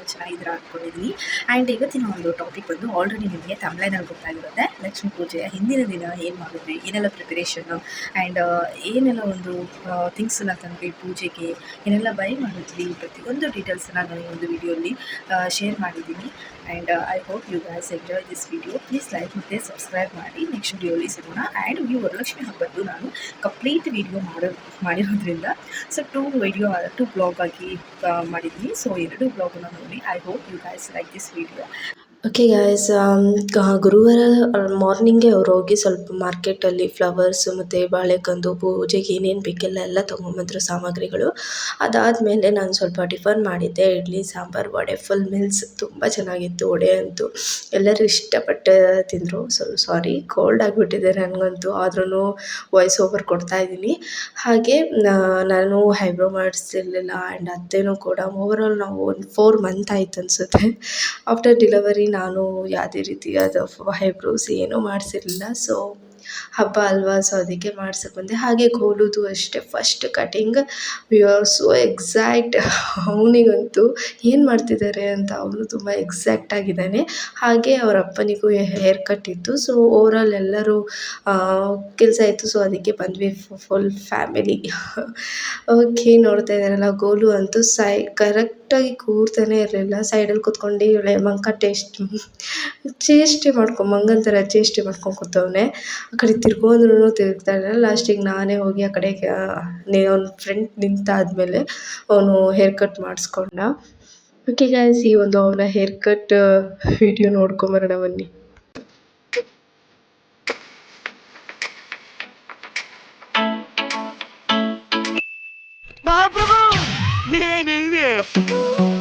ಎಲ್ಲರೂ ಚೆನ್ನಾಗಿದ್ದೀರಾ ಅಂದ್ಕೊಂಡಿದ್ದೀನಿ ಆ್ಯಂಡ್ ಇವತ್ತಿನ ಒಂದು ಟಾಪಿಕ್ ಬಂದು ಆಲ್ರೆಡಿ ನಿಮಗೆ ತಮಿಳಿನಲ್ಲಿ ಗೊತ್ತಾಗಿರುತ್ತೆ. ಲಕ್ಷ್ಮೀ ಪೂಜೆಯ ಹಿಂದಿನ ದಿನ ಏನು ಮಾಡಿದ್ವಿ ಏನೆಲ್ಲ ಪ್ರಿಪರೇಷನ್ನು ಆ್ಯಂಡ್ ಏನೆಲ್ಲ ಒಂದು ಥಿಂಗ್ಸನ್ನ ತಂದ್ವಿ ಪೂಜೆಗೆ? ಏನೆಲ್ಲ ಬೈ ಮಾಡಿದ್ವಿ ಪ್ರತಿಯೊಂದು ಡೀಟೇಲ್ಸನ್ನ ನಾನು ಈ ಒಂದು ವಿಡಿಯೋಲಿ ಶೇರ್ ಮಾಡಿದ್ದೀನಿ. And I hope you guys enjoy this video please like ಮತ್ತು ಸಬ್ಸ್ಕ್ರೈಬ್ ಮಾಡಿ. ನೆಕ್ಸ್ಟ್ ವಿಡಿಯೋಲಿ ಸಿಗೋಣ. ಆ್ಯಂಡ್ ಈ ವರಲಕ್ಷ್ಮಿ ಹಬ್ಬದ್ದು ನಾನು ಕಂಪ್ಲೀಟ್ ವಿಡಿಯೋ ಮಾಡೋ, ಮಾಡಿರೋದ್ರಿಂದ. So two video two blog ಆಗಿ ಮಾಡಿದ್ದೀನಿ. ಸೊ ಎರಡು ಬ್ಲಾಗನ್ನು me i hope you guys like this video. Okay guys ಗುರುವಾರ ಮಾರ್ನಿಂಗೆ ಅವ್ರು ಹೋಗಿ ಸ್ವಲ್ಪ ಮಾರ್ಕೆಟಲ್ಲಿ ಫ್ಲವರ್ಸ್ ಮತ್ತು ಬಾಳೆಕಂದು ಪೂಜೆಗೆ ಏನೇನು ಬೇಕೆಲ್ಲ ಎಲ್ಲ ತೊಗೊಂಬಂದ್ರು ಸಾಮಗ್ರಿಗಳು. ಅದಾದಮೇಲೆ ನಾನು ಸ್ವಲ್ಪ ಟಿಫನ್ ಮಾಡಿದ್ದೆ, ಇಡ್ಲಿ, ಸಾಂಬಾರು, ವಡೆ ಫುಲ್ ಮೀಲ್ಸ್ ತುಂಬ ಚೆನ್ನಾಗಿತ್ತು, ವಡೆ ಅಂತೂ. ಎಲ್ಲರೂ ಇಷ್ಟಪಟ್ಟು ತಿಂದರು. ಸೊ ಸಾರಿ ಕೋಲ್ಡ್ ಆಗಿಬಿಟ್ಟಿದೆ ನನಗಂತೂ. ಆದ್ರೂ ವಾಯ್ಸ್ ಓವರ್ ಕೊಡ್ತಾ ಇದ್ದೀನಿ. ಹಾಗೆ ನಾನು ಹೈಬ್ರೋ ಮಾಡಿಸ್ತಿರ್ಲಿಲ್ಲ ಆ್ಯಂಡ್ ಅತ್ತೆನೂ ಕೂಡ. ಓವರಾಲ್ ನಾವು ಒಂದು ಫೋರ್ ಮಂತ್ ಆಯಿತು ಅನಿಸುತ್ತೆ. ಆಫ್ಟರ್ ಡಿಲವರಿ ನಾನು ಯಾವುದೇ ರೀತಿಯಾದ ಹೈಬ್ರೋಸ್ ಏನೂ ಮಾಡಿಸಿರಲಿಲ್ಲ. ಸೊ ಹಬ್ಬ ಅಲ್ವಾ? ಸೊ ಅದಕ್ಕೆ ಮಾಡ್ಸಕ್ಕೆ ಬಂದೆ. ಹಾಗೆ ಗೋಲುದು ಅಷ್ಟೇ. First cutting we are so exact ಅವನಿಗಂತೂ ಏನು ಮಾಡ್ತಿದ್ದಾರೆ ಅಂತ ಅವನು ತುಂಬ ಎಕ್ಸಾಕ್ಟ್ ಆಗಿದ್ದಾನೆ. ಹಾಗೆ ಅವರ ಅಪ್ಪನಿಗೂ ಹೇರ್ ಕಟ್ ಇತ್ತು. ಸೊ ಓವರಾಲ್ ಎಲ್ಲರೂ ಕೆಲಸ ಇತ್ತು ಸೊ ಅದಕ್ಕೆ ಬಂದ್ವಿ ಫುಲ್ ಫ್ಯಾಮಿಲಿ ಓಕೆ ನೋಡ್ತಾ ಇದ್ದಾರಲ್ಲ, ಗೋಲು ಅಂತೂ ಸೈ ಕರೆಕ್ಟಾಗಿ ಕೂರ್ತಾನೆ ಇರಲಿಲ್ಲ. ಸೈಡಲ್ಲಿ ಕೂತ್ಕೊಂಡು ಇವಳೆ ಮಂಕ ಟೇಸ್ಟ್ ಚೇಷ್ಟೆ ಮಾಡ್ಕೊ, ಮಂಗನ ಥರ ಚೇಷ್ಟೆ ಮಾಡ್ಕೊಂಡು ಕೂತವನೆ. ಆ ಕಡೆ ತಿರ್ಗೊಂಡ್ರು ತಿರುಗ್ತಾ ಇಲ್ಲ ಲಾಸ್ಟಿಗೆ ನಾನೇ ಹೋಗಿ ಆ ಕಡೆ ಅವ್ನ ಫ್ರೆಂಡ್ ನಿಂತಾದ್ಮೇಲೆ ಅವನು ಹೇರ್ ಕಟ್ ಮಾಡಿಸ್ಕೊಂಡ. ಓಕೆ ಗಾಯ್ಸ್ ಈ ಒಂದು ಅವನ ಹೇರ್ ಕಟ್ ವಿಡಿಯೋ ನೋಡ್ಕೊಂಬರೋಣ ಬನ್ನಿ. Yeah, yeah.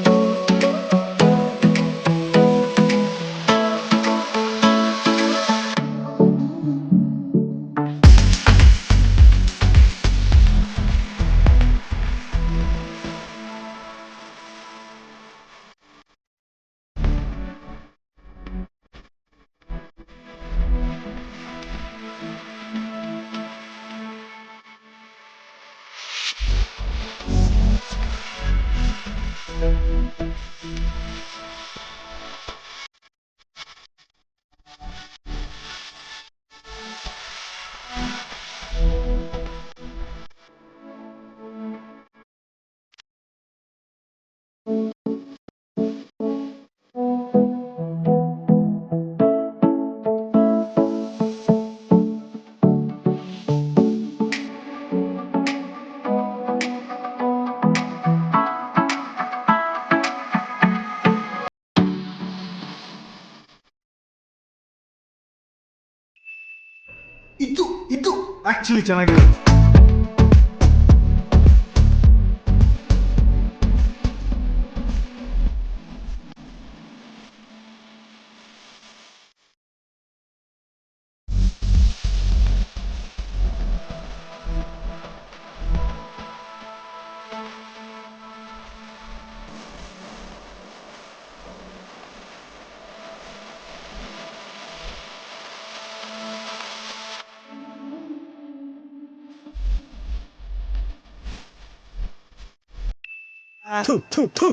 ಇದು ಇದು ಆಕ್ಚುಲಿ ಚೆನ್ನಾಗಿದೆ. 吐吐吐ถู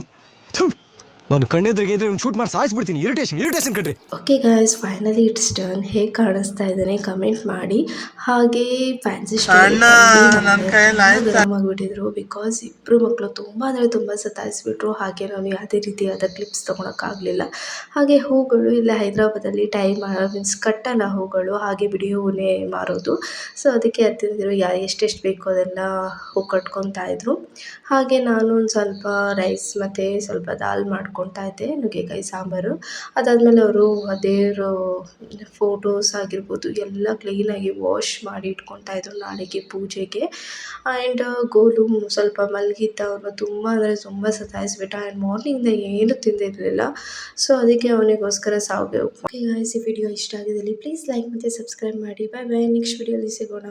ನಾನು ಕಣ್ಣೆದ್ರಿಗೆ ಇದ್ರೆ ಶೂಟ್ ಮಾಡಿ ಸಾಯಿಸ್ಬಿಡ್ತೀನಿ. ಇರಿಟೇಷನ್ ಇರಿಟೇಷನ್ ಕಣ್ರಿ. Okay guys finally it's turn ಹೇಗೆ ಕಾಣಿಸ್ತಾ ಇದ್ದಾನೆ ಕಮೆಂಟ್ ಮಾಡಿ. ಹಾಗೆ ಫ್ಯಾನ್ಸಿ ಆಗ್ಬಿಟ್ಟಿದ್ರು. ಬಿಕಾಸ್ ಇಬ್ಬರು ಮಕ್ಕಳು ತುಂಬ ಅಂದರೆ ತುಂಬ ಸತಾಯಿಸ್ಬಿಟ್ರು. ಹಾಗೆ ನಾನು ಯಾವುದೇ ರೀತಿಯಾದ ಕ್ಲಿಪ್ಸ್ ತೊಗೊಳಕ್ಕಾಗಲಿಲ್ಲ. ಹಾಗೆ ಹೂಗಳು ಇಲ್ಲ ಹೈದ್ರಾಬಾದಲ್ಲಿ ಟೈಮ್ ಮೀನ್ಸ್ ಕಟ್ಟಲ್ಲ ಹೂಗಳು ಹಾಗೆ ಬಿಡಿ ಹೂವನ್ನೇ ಮಾರೋದು. ಸೊ ಅದಕ್ಕೆ ಹತ್ತಿದ್ರು ಯಾ ಎಷ್ಟೆಷ್ಟು ಬೇಕೋ ಅದೆಲ್ಲ ಹೂ ಕಟ್ಕೊತಾ ಇದ್ರು. ಹಾಗೆ ನಾನು ಒಂದು ಸ್ವಲ್ಪ ರೈಸ್ ಮತ್ತು ಸ್ವಲ್ಪ ದಾಲ್ ಮಾಡ್ಕೊತಾ ಇದ್ದೆ, ನುಗ್ಗೆಕಾಯಿ, ಸಾಂಬಾರು. ಅದಾದಮೇಲೆ ಅವರು ದೇವರು ಫೋಟೋಸ್ ಆಗಿರ್ಬೋದು, ಎಲ್ಲ ಕ್ಲೀನಾಗಿ ವಾಶ್ ಮಾಡಿ ಇಟ್ಕೊತಾ ಇದ್ರು ನಾಳೆಗೆ ಪೂಜೆಗೆ. ಆ್ಯಂಡ್ ಗೋಲು ಸ್ವಲ್ಪ ಮಲಗಿದ್ದ ಅವನು ತುಂಬ ಅಂದರೆ ತುಂಬ ಸತಾಯಿಸ್ಬಿಟ್ಟ. ಆ್ಯಂಡ್ ಮಾರ್ನಿಂಗಿಂದ ಏನು ತಿಂದಿರಲಿಲ್ಲ. ಸೊ ಅದಕ್ಕೆ ಅವನಿಗೋಸ್ಕರ ಸಾವಿಗೆ ಗಾಯ್ಸ್ ಈ ವಿಡಿಯೋ ಇಷ್ಟ ಆಗಿದ್ದಲ್ಲಿ ಪ್ಲೀಸ್ ಲೈಕ್ ಮತ್ತು ಸಬ್ಸ್ಕ್ರೈಬ್ ಮಾಡಿ. ಬಾಯ್ ಬಾಯ್ ನೆಕ್ಸ್ಟ್ ವಿಡಿಯೋಲಿ ಸಿಗೋಣ.